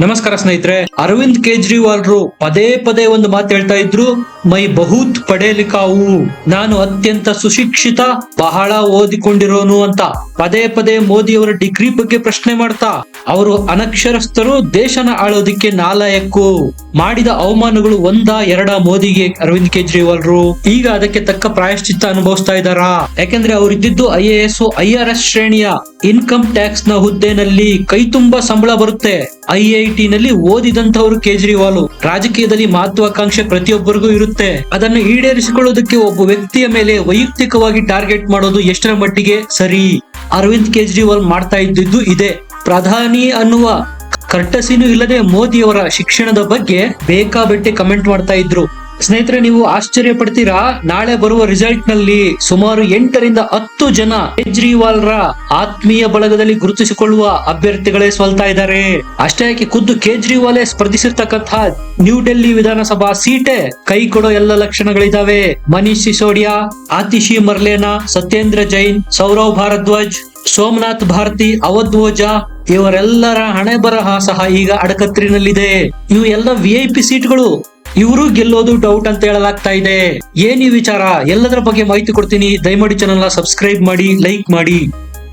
ನಮಸ್ಕಾರ ಸ್ನೇಹಿತರೆ. ಅರವಿಂದ್ ಕೇಜ್ರಿವಾಲ್ರು ಪದೇ ಪದೇ ಒಂದು ಮಾತು ಹೇಳ್ತಾ ಇದ್ರು, ಮೈ ಬಹುತ್ ಪಡೇಲಿಕಾವು, ನಾನು ಅತ್ಯಂತ ಸುಶಿಕ್ಷಿತ, ಬಹಳ ಓದಿಕೊಂಡಿರೋನು ಅಂತ. ಪದೇ ಪದೇ ಮೋದಿ ಅವರ ಡಿಗ್ರಿ ಬಗ್ಗೆ ಪ್ರಶ್ನೆ ಮಾಡ್ತಾ, ಅವರು ಅನಕ್ಷರಸ್ಥರು ದೇಶನ ಆಳೋದಿಕ್ಕೆ ನಾಲಾಯಕ್ಕು. ಮಾಡಿದ ಅವಮಾನಗಳು ಒಂದ ಎರಡ ಮೋದಿಗೆ ಅರವಿಂದ್ ಕೇಜ್ರಿವಾಲ್ರು. ಈಗ ಅದಕ್ಕೆ ತಕ್ಕ ಪ್ರಾಯಶ್ಚಿತ್ತ ಅನುಭವಿಸ್ತಾ ಇದ್ದಾರಾ? ಯಾಕೆಂದ್ರೆ ಅವರು ಇದ್ದಿದ್ದು I A S, I R S ಶ್ರೇಣಿಯ ಇನ್ಕಮ್ ಟ್ಯಾಕ್ಸ್ನ ಹುದ್ದೆನಲ್ಲಿ ಕೈ ತುಂಬಾ ಸಂಬಳ ಬರುತ್ತೆ. ಐ ಐ ಟಿ ನಲ್ಲಿ ಓದಿದಂತವರು ಕೇಜ್ರಿವಾಲ್. ರಾಜಕೀಯದಲ್ಲಿ ಮಹತ್ವಾಕಾಂಕ್ಷೆ ಪ್ರತಿಯೊಬ್ಬರಿಗೂ ಇರುತ್ತೆ. ಅದನ್ನು ಈಡೇರಿಸಿಕೊಳ್ಳೋದಕ್ಕೆ ಒಬ್ಬ ವ್ಯಕ್ತಿಯ ಮೇಲೆ ವೈಯಕ್ತಿಕವಾಗಿ ಟಾರ್ಗೆಟ್ ಮಾಡೋದು ಎಷ್ಟರ ಮಟ್ಟಿಗೆ ಸರಿ? ಅರವಿಂದ್ ಕೇಜ್ರಿವಾಲ್ ಮಾಡ್ತಾ ಇದ್ದಿದ್ದು ಇದೆ. ಪ್ರಧಾನಿ ಅನ್ನುವ ಕರ್ಟಸಿನೂ ಇಲ್ಲದೆ ಮೋದಿ ಅವರ ಶಿಕ್ಷಣದ ಬಗ್ಗೆ ಬೇಕಾಬಿಟ್ಟಿ ಕಮೆಂಟ್ ಮಾಡ್ತಾ ಇದ್ರು. ಸ್ನೇಹಿತರೆ, ನೀವು ಆಶ್ಚರ್ಯ ಪಡ್ತೀರಾ ನಾಳೆ ಬರುವ ರಿಸಲ್ಟ್ನಲ್ಲಿ ಸುಮಾರು ಎಂಟರಿಂದ ಹತ್ತು ಜನ ಕೇಜ್ರಿವಾಲ್ ರ ಆತ್ಮೀಯ ಬಳಗದಲ್ಲಿ ಗುರುತಿಸಿಕೊಳ್ಳುವ ಅಭ್ಯರ್ಥಿಗಳೇ ಸೋಲ್ತಾ ಇದ್ದಾರೆ. ಅಷ್ಟೇ ಯಾಕೆ ಖುದ್ದು ಕೇಜ್ರಿವಾಲೇ ಸ್ಪರ್ಧಿಸಿರ್ತಕ್ಕಂತಹ ನ್ಯೂ ಡೆಲ್ಲಿ ವಿಧಾನಸಭಾ ಸೀಟೆ ಕೈ ಕೊಡೋ ಎಲ್ಲ ಲಕ್ಷಣಗಳಿದಾವೆ. ಮನೀಶ್ ಸಿಸೋಡಿಯಾ, ಆತಿಶಿ ಮರ್ಲೇನಾ, ಸತ್ಯೇಂದ್ರ ಜೈನ್, ಸೌರವ್ ಭಾರದ್ವಾಜ್, ಸೋಮನಾಥ್ ಭಾರತಿ, ಅವಧ್ ಇವರೆಲ್ಲರ ಹಣೆ ಬರಹ ಸಹ ಈಗ ಅಡಕತ್ರಿನಲ್ಲಿದೆ ಇವು ಎಲ್ಲ ವಿ ಐ ಪಿ ಸೀಟ್ಗಳು. ಇವರು ಗೆಲ್ಲೋದು ಡೌಟ್ ಅಂತ ಹೇಳಲಾಗ್ತಾ ಇದೆ. ಏನ್ ವಿಚಾರ? ಎಲ್ಲದರ ಬಗ್ಗೆ ಮಾಹಿತಿ ಕೊಡ್ತೀನಿ. ದಯಮಾಡಿ ಚಾನಲ್ ಸಬ್ಸ್ಕ್ರೈಬ್ ಮಾಡಿ ಲೈಕ್ ಮಾಡಿ.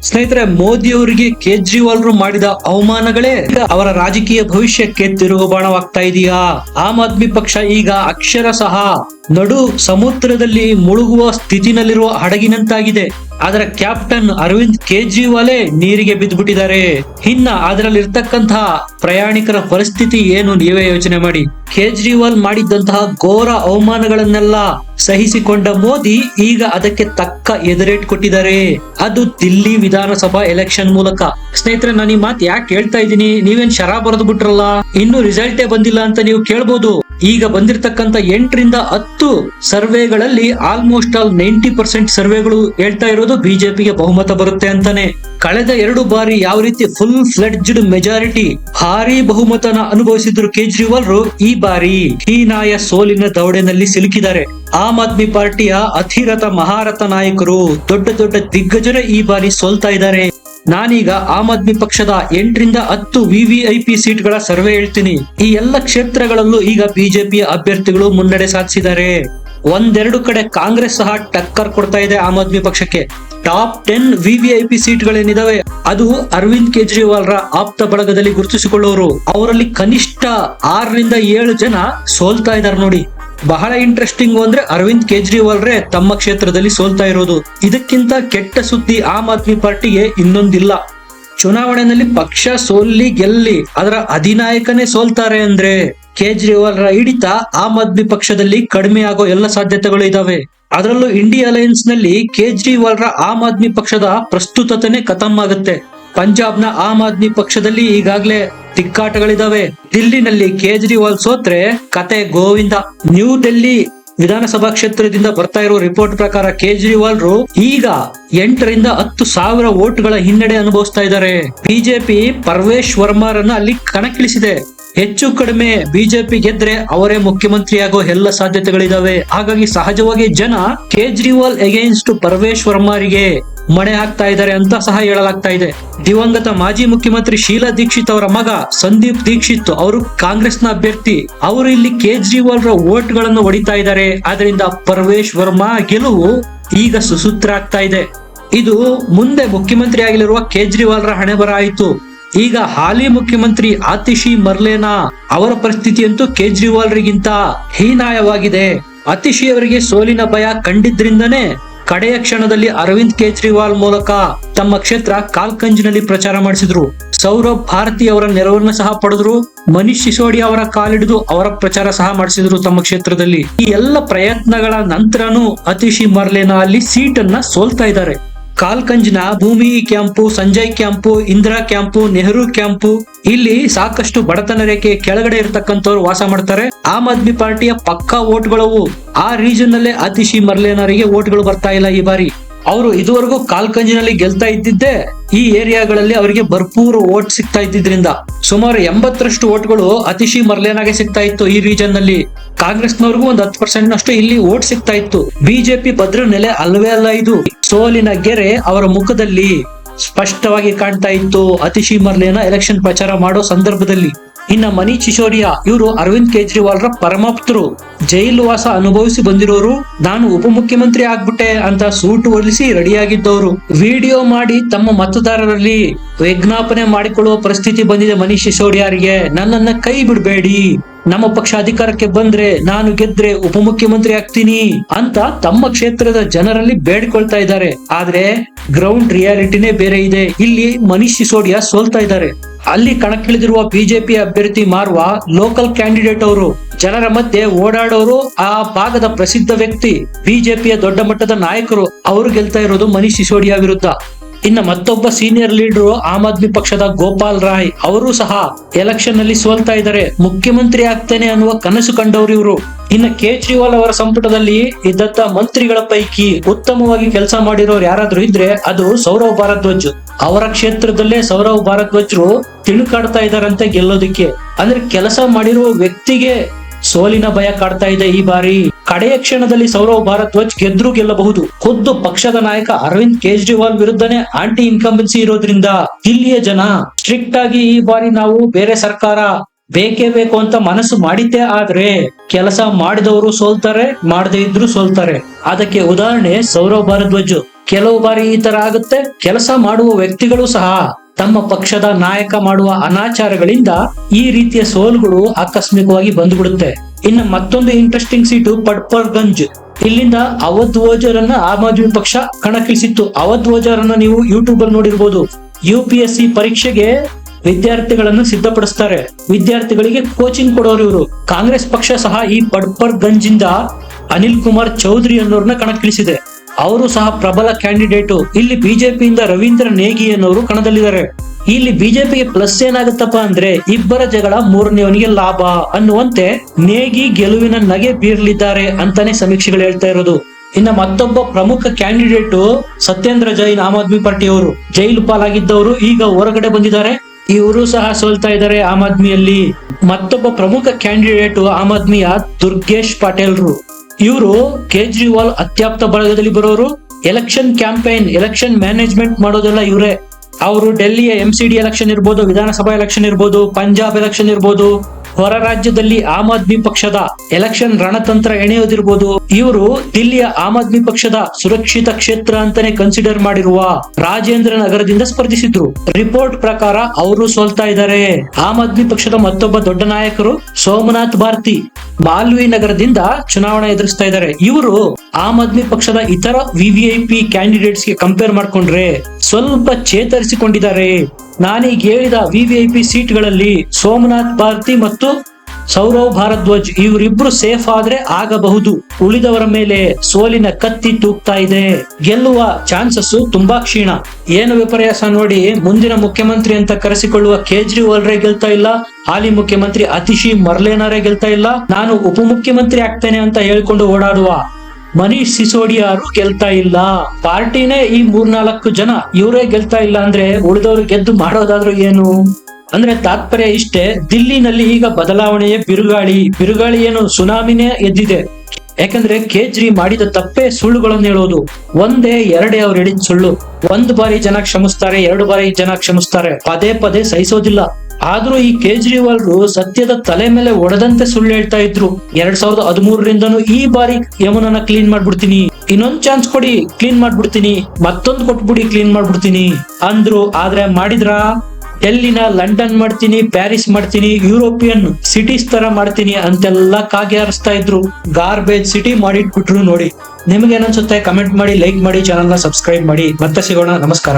ಸ್ನೇಹಿತರೆ, ಮೋದಿ ಅವರಿಗೆ ಕೇಜ್ರಿವಾಲ್ರು ಮಾಡಿದ ಅವಮಾನಗಳೇ ಅವರ ರಾಜಕೀಯ ಭವಿಷ್ಯಕ್ಕೆ ತಿರುಗುಬಾಣವಾಗ್ತಾ ಇದೆಯಾ? ಆಮ್ ಆದ್ಮಿ ಪಕ್ಷ ಈಗ ಅಕ್ಷರ ಸಹ ನಡು ಸಮುದ್ರದಲ್ಲಿ ಮುಳುಗುವ ಸ್ಥಿತಿನಲ್ಲಿರುವ ಹಡಗಿನಂತಾಗಿದೆ. ಅದರ ಕ್ಯಾಪ್ಟನ್ ಅರವಿಂದ್ ಕೇಜ್ರಿವಾಲೇ ನೀರಿಗೆ ಬಿದ್ದುಬಿಟ್ಟಿದ್ದಾರೆ. ಇನ್ನ ಅದರಲ್ಲಿರ್ತಕ್ಕಂತಹ ಪ್ರಯಾಣಿಕರ ಪರಿಸ್ಥಿತಿ ಏನು ನೀವೇ ಯೋಚನೆ ಮಾಡಿ. ಕೇಜ್ರಿವಾಲ್ ಮಾಡಿದ್ದಂತಹ ಘೋರ ಅವಮಾನಗಳನ್ನೆಲ್ಲ ಸಹಿಸಿಕೊಂಡ ಮೋದಿ ಈಗ ಅದಕ್ಕೆ ತಕ್ಕ ಎದುರೇಟ್ ಕೊಟ್ಟಿದ್ದಾರೆ. ಅದು ದಿಲ್ಲಿ ವಿಧಾನಸಭಾ ಎಲೆಕ್ಷನ್ ಮೂಲಕ. ಸ್ನೇಹಿತರೆ, ನಾನು ಈ ಮಾತು ಯಾಕೆ ಹೇಳ್ತಾ ಇದ್ದೀನಿ? ನೀವೇನ್ ಶರಾ ಬರೆದು ಬಿಟ್ರಲ್ಲ? ಇನ್ನು ರಿಸಲ್ಟೇ ಬಂದಿಲ್ಲ ಅಂತ ನೀವು ಕೇಳ್ಬೋದು. ಈಗ ಬಂದಿರತಕ್ಕಂಥ ಎಂಟರಿಂದ ಹತ್ತು ಸರ್ವೆಗಳಲ್ಲಿ ಆಲ್ಮೋಸ್ಟ್ ಆಲ್ ನೈಂಟಿ ಪರ್ಸೆಂಟ್ ಸರ್ವೆಗಳು ಹೇಳ್ತಾ ಇರೋದು ಬಿಜೆಪಿಗೆ ಬಹುಮತ ಬರುತ್ತೆ ಅಂತಾನೆ. ಕಳೆದ ಎರಡು ಬಾರಿ ಯಾವ ರೀತಿ ಫುಲ್ ಫ್ಲೆಡ್ಜ್ಡ್ ಮೆಜಾರಿಟಿ ಭಾರಿ ಬಹುಮತನ ಅನುಭವಿಸಿದ್ರು ಕೇಜ್ರಿವಾಲ್ರು ಈ ಬಾರಿ ಹೀನಾಯ ಸೋಲಿನ ದೌಡೆನಲ್ಲಿ ಸಿಲುಕಿದ್ದಾರೆ. ಆಮ್ ಆದ್ಮಿ ಪಾರ್ಟಿಯ ಅಧಿರಥ ಮಹಾರಥ ನಾಯಕರು ದೊಡ್ಡ ದೊಡ್ಡ ದಿಗ್ಗಜರೇ ಈ ಬಾರಿ ಸೋಲ್ತಾ ಇದ್ದಾರೆ. ನಾನೀಗ ಆಮ್ ಆದ್ಮಿ ಪಕ್ಷದ ಎಂಟರಿಂದ ಹತ್ತು ವಿವಿಐಪಿ ಸೀಟ್ಗಳ ಸರ್ವೆ ಹೇಳ್ತೀನಿ. ಈ ಎಲ್ಲ ಕ್ಷೇತ್ರಗಳಲ್ಲೂ ಈಗ ಬಿಜೆಪಿಯ ಅಭ್ಯರ್ಥಿಗಳು ಮುನ್ನಡೆ ಸಾಧಿಸಿದ್ದಾರೆ. ಒಂದೆರಡು ಕಡೆ ಕಾಂಗ್ರೆಸ್ ಸಹ ಟಕ್ಕರ್ ಕೊಡ್ತಾ ಇದೆ ಆಮ್ ಆದ್ಮಿ ಪಕ್ಷಕ್ಕೆ. ಟಾಪ್ ಟೆನ್ ವಿವಿಐಪಿ ಸೀಟ್ಗಳೇನಿದಾವೆ? ಅದು ಅರವಿಂದ್ ಕೇಜ್ರಿವಾಲ್ ರ ಆಪ್ತ ಬಳಗದಲ್ಲಿ ಗುರುತಿಸಿಕೊಳ್ಳೋರು. ಅವರಲ್ಲಿ ಕನಿಷ್ಠ ಆರರಿಂದ ಏಳು ಜನ ಸೋಲ್ತಾ ಇದ್ದಾರೆ ನೋಡಿ. ಬಹಳ ಇಂಟ್ರೆಸ್ಟಿಂಗ್ ಅಂದ್ರೆ ಅರವಿಂದ್ ಕೇಜ್ರಿವಾಲ್ ರೇ ತಮ್ಮ ಕ್ಷೇತ್ರದಲ್ಲಿ ಸೋಲ್ತಾ ಇರೋದು. ಇದಕ್ಕಿಂತ ಕೆಟ್ಟ ಸುದ್ದಿ ಆಮ್ ಆದ್ಮಿ ಪಾರ್ಟಿಗೆ ಇನ್ನೊಂದಿಲ್ಲ. ಚುನಾವಣೆಯಲ್ಲಿ ಪಕ್ಷ ಸೋಲ್ಲಿ ಗೆಲ್ಲಿ ಅದರ ಅಧಿನಾಯಕನೇ ಸೋಲ್ತಾರೆ ಅಂದ್ರೆ ಕೇಜ್ರಿವಾಲ್ ರ ಹಿಡಿತ ಆಮ್ ಆದ್ಮಿ ಪಕ್ಷದಲ್ಲಿ ಕಡಿಮೆ ಆಗೋ ಎಲ್ಲ ಸಾಧ್ಯತೆಗಳು ಇದಾವೆ. ಅದರಲ್ಲೂ ಇಂಡಿಯಾ ಅಲಯನ್ಸ್ನಲ್ಲಿ ಕೇಜ್ರಿವಾಲ್ ರ ಆಮ್ ಆದ್ಮಿ ಪಕ್ಷದ ಪ್ರಸ್ತುತತೆನೆ ಖತಮ್ ಆಗುತ್ತೆ. ಪಂಜಾಬ್ನ ಆಮ್ ಆದ್ಮಿ ಪಕ್ಷದಲ್ಲಿ ಈಗಾಗಲೇ ತಿಕ್ಕಾಟಗಳಿದಾವೆ. ದಿಲ್ಲಿನಲ್ಲಿ ಕೇಜ್ರಿವಾಲ್ ಸೋತ್ರೆ, ಕತೆ ಗೋವಿಂದ. ನ್ಯೂ ಡೆಲ್ಲಿ ವಿಧಾನಸಭಾ ಕ್ಷೇತ್ರದಿಂದ ಬರ್ತಾ ಇರುವ ರಿಪೋರ್ಟ್ ಪ್ರಕಾರ ಕೇಜ್ರಿವಾಲ್ ರು ಈಗ ಎಂಟರಿಂದ ಹತ್ತು ಸಾವಿರ ವೋಟ್ಗಳ ಹಿನ್ನಡೆ ಅನುಭವಿಸ್ತಾ ಇದ್ದಾರೆ. ಬಿಜೆಪಿ ಪರ್ವೇಶ್ ವರ್ಮಾರನ್ನ ಅಲ್ಲಿ ಕಣಕ್ಕಿಳಿಸಿದೆ. ಹೆಚ್ಚು ಕಡಿಮೆ ಬಿಜೆಪಿ ಗೆದ್ರೆ ಅವರೇ ಮುಖ್ಯಮಂತ್ರಿ ಆಗೋ ಎಲ್ಲ ಸಾಧ್ಯತೆಗಳಿದಾವೆ. ಹಾಗಾಗಿ ಸಹಜವಾಗಿ ಜನ ಕೇಜ್ರಿವಾಲ್ ಅಗೇನ್ಸ್ಟ್ ಪರ್ವೇಶ್ ವರ್ಮಾರಿಗೆ ಮಣೆ ಹಾಕ್ತಾ ಇದ್ದಾರೆ ಅಂತ ಸಹ ಹೇಳಲಾಗ್ತಾ ಇದೆ. ದಿವಂಗತ ಮಾಜಿ ಮುಖ್ಯಮಂತ್ರಿ ಶೀಲಾ ದೀಕ್ಷಿತ್ ಅವರ ಮಗ ಸಂದೀಪ್ ದೀಕ್ಷಿತ್ ಅವರು ಕಾಂಗ್ರೆಸ್ನ ಅಭ್ಯರ್ಥಿ. ಅವರು ಇಲ್ಲಿ ಕೇಜ್ರಿವಾಲ್ ರ ವೋಟ್ಗಳನ್ನು ಹೊಡಿತಾ ಇದ್ದಾರೆ. ಆದ್ರಿಂದ ಪರ್ವೇಶ್ ವರ್ಮಾ ಗೆಲುವು ಈಗ ಸುಸೂತ್ರ ಆಗ್ತಾ ಇದೆ. ಇದು ಮುಂದೆ ಮುಖ್ಯಮಂತ್ರಿ ಆಗಲಿರುವ ಕೇಜ್ರಿವಾಲ್ ರ ಹಣೆ ಬರ ಆಯಿತು. ಈಗ ಹಾಲಿ ಮುಖ್ಯಮಂತ್ರಿ ಆತಿಶಿ ಮರ್ಲೇನಾ ಅವರ ಪರಿಸ್ಥಿತಿಯಂತೂ ಕೇಜ್ರಿವಾಲ್ರಿಗಿಂತ ಹೀನಾಯವಾಗಿದೆ. ಅತಿಶಿ ಅವರಿಗೆ ಸೋಲಿನ ಭಯ ಕಂಡಿದ್ರಿಂದನೇ ಕಡೆಯ ಕ್ಷಣದಲ್ಲಿ ಅರವಿಂದ್ ಕೇಜ್ರಿವಾಲ್ ಮೂಲಕ ತಮ್ಮ ಕ್ಷೇತ್ರ ಕಾಲ್ಕಂಜಿನಲ್ಲಿ ಪ್ರಚಾರ ಮಾಡಿಸಿದ್ರು. ಸೌರಭ್ ಭಾರತಿ ಅವರ ನೆರವನ್ನು ಸಹ ಪಡೆದ್ರು. ಮನೀಶ್ ಸಿಸೋಡಿಯಾ ಅವರ ಕಾಲಿಡಿದು ಅವರ ಪ್ರಚಾರ ಸಹ ಮಾಡಿಸಿದ್ರು ತಮ್ಮ ಕ್ಷೇತ್ರದಲ್ಲಿ. ಈ ಎಲ್ಲ ಪ್ರಯತ್ನಗಳ ನಂತರನೂ ಅತಿಶಿ ಮರ್ಲೇನಾ ಅಲ್ಲಿ ಸೀಟನ್ನ ಸೋಲ್ತಾ ಇದ್ದಾರೆ. ಕಾಲ್ಕಂಜ್ನ ಭೂಮಿ camp, Sanjay camp, Indira camp, Nehru camp. ಇಲ್ಲಿ ಸಾಕಷ್ಟು ಬಡತನ ರೇಖೆ ಕೆಳಗಡೆ ಇರತಕ್ಕಂಥವ್ರು ವಾಸ ಮಾಡ್ತಾರೆ. ಆಮ್ ಆದ್ಮಿ ಪಾರ್ಟಿಯ ಪಕ್ಕಾ ಓಟ್ಗಳವು ಆ ರೀಜನ್ ನಲ್ಲೇ ಅತಿಶಿ ಮರ್ಲೇನರಿಗೆ ಓಟ್ಗಳು ಬರ್ತಾ ಇಲ್ಲ ಈ ಬಾರಿ. ಅವರು ಇದುವರೆಗೂ ಕಾಲ್ಕಂಜಿನಲ್ಲಿ ಗೆಲ್ತಾ ಇದ್ದಿದ್ದೆ ಈ ಏರಿಯಾಗಳಲ್ಲಿ ಅವರಿಗೆ ಭರ್ಪೂರ್ ಓಟ್ ಸಿಗ್ತಾ ಇದ್ದಿದ್ರಿಂದ. ಸುಮಾರು ಎಂಬತ್ತರಷ್ಟು ಓಟ್ಗಳು ಅತಿಶಿ ಮರ್ಲೇನಾಗೆ ಸಿಗ್ತಾ ಇತ್ತು ಈ ರೀಜನ್ನಲ್ಲಿ ಕಾಂಗ್ರೆಸ್ನವ್ರಿಗೂ ಒಂದ್ ಹತ್ತು ಪರ್ಸೆಂಟ್ ನಷ್ಟು ಇಲ್ಲಿ ಓಟ್ ಸಿಗ್ತಾ ಇತ್ತು. ಬಿಜೆಪಿ ಭದ್ರ ನೆಲೆ ಅಲ್ವೇ ಅಲ್ಲ ಇದು. ಸೋಲಿನ ಗೆರೆ ಅವರ ಮುಖದಲ್ಲಿ ಸ್ಪಷ್ಟವಾಗಿ ಕಾಣ್ತಾ ಇತ್ತು ಅತಿಶಿ ಮರ್ಲೇನ ಎಲೆಕ್ಷನ್ ಪ್ರಚಾರ ಮಾಡೋ ಸಂದರ್ಭದಲ್ಲಿ. ಇನ್ನ ಮನಿ ಸಿಸೋಡಿಯಾ ಇವರು ಅರವಿಂದ್ ಕೇಜ್ರಿವಾಲ್ ರ ಪರಮಾಪ್ತರು. ಜೈಲು ವಾಸ ಅನುಭವಿಸಿ ಬಂದಿರೋರು ನಾನು ಉಪಮುಖ್ಯಮಂತ್ರಿ ಆಗ್ಬಿಟ್ಟೆ ಅಂತ ಸೂಟ್ ಹೊಲಿಸಿ ರೆಡಿಯಾಗಿದ್ದವರು. ವಿಡಿಯೋ ಮಾಡಿ ತಮ್ಮ ಮತದಾರರಲ್ಲಿ ವಿಜ್ಞಾಪನೆ ಮಾಡಿಕೊಳ್ಳುವ ಪರಿಸ್ಥಿತಿ ಬಂದಿದೆ ಮನೀಶ್ ಸಿಸೋಡಿಯಾರಿಗೆ ನನ್ನನ್ನ ಕೈ ಬಿಡಬೇಡಿ. ನಮ್ಮ ಪಕ್ಷ ಅಧಿಕಾರಕ್ಕೆ ಬಂದ್ರೆ ನಾನು ಗೆದ್ರೆ ಉಪಮುಖ್ಯಮಂತ್ರಿ ಆಗ್ತೀನಿ ಅಂತ ತಮ್ಮ ಕ್ಷೇತ್ರದ ಜನರಲ್ಲಿ ಬೇಡ್ಕೊಳ್ತಾ ಇದ್ದಾರೆ. ಆದ್ರೆ ಗ್ರೌಂಡ್ ರಿಯಾಲಿಟಿನೇ ಬೇರೆ ಇದೆ. ಇಲ್ಲಿ ಮನೀಶ್ ಸಿಸೋಡಿಯಾ ಸೋಲ್ತಾ ಇದ್ದಾರೆ. ಅಲ್ಲಿ ಕಣಕ್ಕಿಳಿದಿರುವ ಬಿಜೆಪಿ ಅಭ್ಯರ್ಥಿ ಮಾರ್ವ ಲೋಕಲ್ ಕ್ಯಾಂಡಿಡೇಟ್ ಅವರು. ಜನರ ಮಧ್ಯೆ ಓಡಾಡೋರು ಆ ಭಾಗದ ಪ್ರಸಿದ್ಧ ವ್ಯಕ್ತಿ. ಬಿಜೆಪಿಯ ದೊಡ್ಡ ಮಟ್ಟದ ನಾಯಕರು. ಅವರು ಗೆಲ್ತಾ ಇರೋದು ಮನೀಶ್ ಸಿಸೋಡಿಯಾ ವಿರುದ್ಧ. ಇನ್ನ ಮತ್ತೊಬ್ಬ ಸೀನಿಯರ್ ಲೀಡರ್ ಆಮ್ ಆದ್ಮಿ ಪಕ್ಷದ ಗೋಪಾಲ್ ರಾಯ್, ಅವರು ಸಹ ಎಲೆಕ್ಷನ್ನಲ್ಲಿ ಸೋಲ್ತಾ ಇದ್ದಾರೆ. ಮುಖ್ಯಮಂತ್ರಿ ಆಗ್ತೇನೆ ಅನ್ನುವ ಕನಸು ಕಂಡವರು ಇವರು. ಇನ್ನು ಕೇಜ್ರಿವಾಲ್ ಅವರ ಸಂಪುಟದಲ್ಲಿ ಇದ್ದಂತ ಮಂತ್ರಿಗಳ ಪೈಕಿ ಉತ್ತಮವಾಗಿ ಕೆಲಸ ಮಾಡಿರೋರು ಯಾರಾದ್ರೂ ಇದ್ರೆ ಅದು ಸೌರವ್ ಭಾರದ್ವಾಜ್. ಅವರ ಕ್ಷೇತ್ರದಲ್ಲೇ ಸೌರವ್ ಭಾರದ್ವಾಜ್ರು ತಿಳುಕಾಡ್ತಾ ಇದಾರಂತೆ ಗೆಲ್ಲೋದಿಕ್ಕೆ. ಅಂದ್ರೆ ಕೆಲಸ ಮಾಡಿರುವ ವ್ಯಕ್ತಿಗೆ ಸೋಲಿನ ಭಯ ಕಾಡ್ತಾ ಇದೆ ಈ ಬಾರಿ. ಕಡೆಯ ಕ್ಷಣದಲ್ಲಿ ಸೌರವ್ ಭಾರದ್ವಾಜ್ ಗೆದ್ರು ಗೆಲ್ಲಬಹುದು. ಖುದ್ದು ಪಕ್ಷದ ನಾಯಕ ಅರವಿಂದ್ ಕೇಜ್ರಿವಾಲ್ ವಿರುದ್ಧನೇ ಆಂಟಿ ಇನ್ಕಂಬೆನ್ಸಿ ಇರೋದ್ರಿಂದ ಇಲ್ಲಿಯ ಜನ ಸ್ಟ್ರಿಕ್ಟ್ ಆಗಿ ಈ ಬಾರಿ ನಾವು ಬೇರೆ ಸರ್ಕಾರ ಬೇಕೇ ಬೇಕು ಅಂತ ಮನಸ್ಸು ಮಾಡಿದ್ದೇ ಆದ್ರೆ ಕೆಲಸ ಮಾಡಿದವರು ಸೋಲ್ತಾರೆ, ಮಾಡದೇ ಇದ್ರು ಸೋಲ್ತಾರೆ. ಅದಕ್ಕೆ ಉದಾಹರಣೆ ಸೌರವ್ ಭಾರದ್ವಾಜ್ ಕೆಲವು ಬಾರಿ ಈ ತರ ಆಗುತ್ತೆ ಕೆಲಸ ಮಾಡುವ ವ್ಯಕ್ತಿಗಳು ಸಹ ತಮ್ಮ ಪಕ್ಷದ ನಾಯಕ ಮಾಡುವ ಅನಾಚಾರಗಳಿಂದ ಈ ರೀತಿಯ ಸೋಲುಗಳು ಆಕಸ್ಮಿಕವಾಗಿ ಬಂದ್ಬಿಡುತ್ತೆ. ಇನ್ನು ಮತ್ತೊಂದು ಇಂಟ್ರೆಸ್ಟಿಂಗ್ ಸೀಟು ಪಡ್ಪರ್ಗಂಜ್ ಇಲ್ಲಿಂದ ಅವಧ್ ಓಜರನ್ನ ಆಮ್ ಆದ್ಮಿ ಪಕ್ಷ ಕಣಕ್ಕಿಳಿಸಿತ್ತು. ಅವಧ್ ಓಜರನ್ನ ನೀವು ಯೂಟ್ಯೂಬ್ ಅಲ್ಲಿ ನೋಡಿರ್ಬೋದು. ಯು ಪಿ ಎಸ್ ಸಿ ಪರೀಕ್ಷೆಗೆ ವಿದ್ಯಾರ್ಥಿಗಳನ್ನು ಸಿದ್ಧಪಡಿಸ್ತಾರೆ. ವಿದ್ಯಾರ್ಥಿಗಳಿಗೆ ಕೋಚಿಂಗ್ ಕೊಡೋರು ಇವರು. ಕಾಂಗ್ರೆಸ್ ಪಕ್ಷ ಸಹ ಈ ಪಡ್ಪರ್ ಇಂದ ಅನಿಲ್ ಕುಮಾರ್ ಚೌಧರಿ ಅನ್ನೋರ್ನ ಕಣಕ್ಕಿಳಿಸಿದೆ. ಅವರು ಸಹ ಪ್ರಬಲ ಕ್ಯಾಂಡಿಡೇಟು. ಇಲ್ಲಿ ಬಿಜೆಪಿಯಿಂದ ರವೀಂದ್ರ ನೇಗಿ ಅನ್ನೋರು ಕಣದಲ್ಲಿದ್ದಾರೆ. ಇಲ್ಲಿ ಬಿಜೆಪಿಗೆ ಪ್ಲಸ್ ಏನಾಗುತ್ತಪ್ಪ ಅಂದ್ರೆ ಇಬ್ಬರ ಜಗಳ ಮೂರನೇವನಿಗೆ ಲಾಭ ಅನ್ನುವಂತೆ ನೇಗಿ ಗೆಲುವಿನ ನಗೆ ಬೀರ್ಲಿದ್ದಾರೆ ಅಂತಾನೆ ಸಮೀಕ್ಷೆಗಳು ಹೇಳ್ತಾ ಇರೋದು. ಇನ್ನ ಮತ್ತೊಬ್ಬ ಪ್ರಮುಖ ಕ್ಯಾಂಡಿಡೇಟ್ ಸತ್ಯೇಂದ್ರ ಜೈನ್ ಆಮ್ ಆದ್ಮಿ ಪಾರ್ಟಿ ಅವರು ಜೈಲು ಪಾಲಾಗಿದ್ದವರು ಈಗ ಹೊರಗಡೆ ಬಂದಿದ್ದಾರೆ. ಇವರು ಸಹ ಸೋಲ್ತಾ ಇದ್ದಾರೆ ಆಮ್ ಆದ್ಮಿಯಲ್ಲಿ. ಮತ್ತೊಬ್ಬ ಪ್ರಮುಖ ಕ್ಯಾಂಡಿಡೇಟ್ ಆಮ್ ಆದ್ಮಿಯ ದುರ್ಗೇಶ್ ಪಾಟೇಲ್ರು. ಇವರು ಕೇಜ್ರಿವಾಲ್ ಅತ್ಯಾಪ್ತ ಬಳಗದಲ್ಲಿ ಬರೋರು ಎಲೆಕ್ಷನ್ ಕ್ಯಾಂಪೇನ್ ಎಲೆಕ್ಷನ್ ಮ್ಯಾನೇಜ್ಮೆಂಟ್ ಮಾಡೋದೆಲ್ಲ ಇವರೇ. ಅವರು ಡೆಲ್ಲಿಯ ಎಂ ಸಿ ಡಿ ಎಲೆಕ್ಷನ್ ಇರ್ಬೋದು, ವಿಧಾನಸಭಾ ಎಲೆಕ್ಷನ್ ಇರ್ಬೋದು, ಪಂಜಾಬ್ ಎಲೆಕ್ಷನ್ ಇರ್ಬೋದು, ಹೊರ ರಾಜ್ಯದಲ್ಲಿ ಆಮ್ ಆದ್ಮಿ ಪಕ್ಷದ ಎಲೆಕ್ಷನ್ ರಣತಂತ್ರ ಎಣೆಯೋದಿರ್ಬೋದು. ಇವರು ದಿಲ್ಲಿಯ ಆಮ್ ಆದ್ಮಿ ಪಕ್ಷದ ಸುರಕ್ಷಿತ ಕ್ಷೇತ್ರ ಅಂತಾನೆ ಕನ್ಸಿಡರ್ ಮಾಡಿರುವ ರಾಜೇಂದ್ರ ನಗರದಿಂದ ಸ್ಪರ್ಧಿಸಿದ್ರು. ರಿಪೋರ್ಟ್ ಪ್ರಕಾರ ಅವರು ಸೋಲ್ತಾ ಇದ್ದಾರೆ. ಆಮ್ ಆದ್ಮಿ ಪಕ್ಷದ ಮತ್ತೊಬ್ಬ ದೊಡ್ಡ ನಾಯಕರು ಸೋಮನಾಥ್ ಭಾರತಿ ಮಾಲ್ವಿ ನಗರದಿಂದ ಚುನಾವಣೆ ಎದುರಿಸ್ತಾ ಇದ್ದಾರೆ. ಇವರು ಆಮ್ ಆದ್ಮಿ ಪಕ್ಷದ ಇತರ ವಿವಿಐಪಿ ಕ್ಯಾಂಡಿಡೇಟ್ಸ್ಗೆ ಕಂಪೇರ್ ಮಾಡ್ಕೊಂಡ್ರೆ ಸ್ವಲ್ಪ ಚೇತರಿಸಿಕೊಂಡಿದ್ದಾರೆ ನಾನೀಗ ಹೇಳಿದ ವಿವಿಐಪಿ ಸೀಟ್ಗಳಲ್ಲಿ ಸೋಮನಾಥ್ ಭಾರತಿ ಮತ್ತು ಸೌರವ್ ಭಾರದ್ವಾಜ್ ಇವರಿಬ್ರು ಸೇಫ್ ಆದ್ರೆ ಆಗಬಹುದು. ಉಳಿದವರ ಮೇಲೆ ಸೋಲಿನ ಕತ್ತಿ ತೂಗ್ತಾ ಇದೆ. ಗೆಲ್ಲುವ ಚಾನ್ಸಸ್ ತುಂಬಾ ಕ್ಷೀಣ. ಏನು ವಿಪರ್ಯಾಸ ನೋಡಿ, ಮುಂದಿನ ಮುಖ್ಯಮಂತ್ರಿ ಅಂತ ಕರೆಸಿಕೊಳ್ಳುವ ಕೇಜ್ರಿವಾಲ್ ರೇ ಗೆಲ್ತಾ ಇಲ್ಲ, ಹಾಲಿ ಮುಖ್ಯಮಂತ್ರಿ ಅತಿಶಿ ಮರ್ಲೇನರೇ ಗೆಲ್ತಾ ಇಲ್ಲ. ನಾನು ಉಪಮುಖ್ಯಮಂತ್ರಿ ಆಗ್ತೇನೆ ಅಂತ ಹೇಳ್ಕೊಂಡು ಓಡಾಡುವ ಮನೀಶ್ ಸಿಸೋಡಿಯಾರು ಗೆಲ್ತಾ ಇಲ್ಲ. ಪಾರ್ಟಿನೇ ಈ ಮೂರ್ನಾಲ್ಕು ಜನ ಇವರೇ ಗೆಲ್ತಾ ಇಲ್ಲ ಅಂದ್ರೆ ಉಳಿದವರು ಗೆದ್ದು ಮಾಡೋದಾದ್ರೂ ಏನು? ಅಂದ್ರೆ ತಾತ್ಪರ್ಯ ಇಷ್ಟೇ. ದಿಲ್ಲಿನಲ್ಲಿ ಈಗ ಬದಲಾವಣೆಯೇ ಬಿರುಗಾಳಿ. ಬಿರುಗಾಳಿ ಏನು ಸುನಾಮಿನೇ ಎದ್ದಿದೆ. ಯಾಕಂದ್ರೆ ಕೇಜ್ರಿ ಮಾಡಿದ ತಪ್ಪೇ ಸುಳ್ಳುಗಳನ್ನು ಹೇಳೋದು. ಒಂದೇ, ಎರಡೇ ಅವ್ರು ಹೇಳಿದ ಸುಳ್ಳು. ಒಂದ್ ಬಾರಿ ಜನ ಕ್ಷಮಿಸ್ತಾರೆ, ಎರಡು ಬಾರಿ ಜನ ಕ್ಷಮಿಸ್ತಾರೆ. ಪದೇ ಪದೇ ಸಹಿಸೋದಿಲ್ಲ. ಆದ್ರೂ ಈ ಕೇಜ್ರಿವಾಲ್ರು ಸತ್ಯದ ತಲೆ ಮೇಲೆ ಒಡೆದಂತೆ ಸುಳ್ಳು ಹೇಳ್ತಾ ಇದ್ರು. ಎರಡ್ ಸಾವಿರದ ಹದಿಮೂರರಿಂದನೂ ಈ ಬಾರಿ ಯಮುನನ ಕ್ಲೀನ್ ಮಾಡ್ಬಿಡ್ತೀನಿ. ಇನ್ನೊಂದ್ ಚಾನ್ಸ್ ಕೊಡಿ, ಕ್ಲೀನ್ ಮಾಡ್ಬಿಡ್ತೀನಿ. ಮತ್ತೊಂದು ಕೊಟ್ಬಿಡಿ, ಕ್ಲೀನ್ ಮಾಡ್ಬಿಡ್ತೀನಿ. ಅಂದ್ರು, ಆದ್ರೆ ಮಾಡಿದ್ರ? ಎಲ್ಲಿನ ಲಂಡನ್ ಮಾಡ್ತೀನಿ, ಪ್ಯಾರಿಸ್ ಮಾಡ್ತೀನಿ, ಯುರೋಪಿಯನ್ ಸಿಟೀಸ್ ತರ ಮಾಡ್ತೀನಿ ಅಂತೆಲ್ಲ ಕಾಗೆ ಹಾರಿಸ್ತಾ ಇದ್ರು. ಗಾರ್ಬೇಜ್ ಸಿಟಿ ಮಾಡಿಟ್ಬಿಟ್ರು ನೋಡಿ. ನಿಮ್ಗೆ ಏನನ್ಸುತ್ತೆ ಕಮೆಂಟ್ ಮಾಡಿ, ಲೈಕ್ ಮಾಡಿ ಚಾನಲ್ನ ಸಬ್ಸ್ಕ್ರೈಬ್ ಮಾಡಿ. ಮತ್ತೆ ಸಿಗೋಣ, ನಮಸ್ಕಾರ.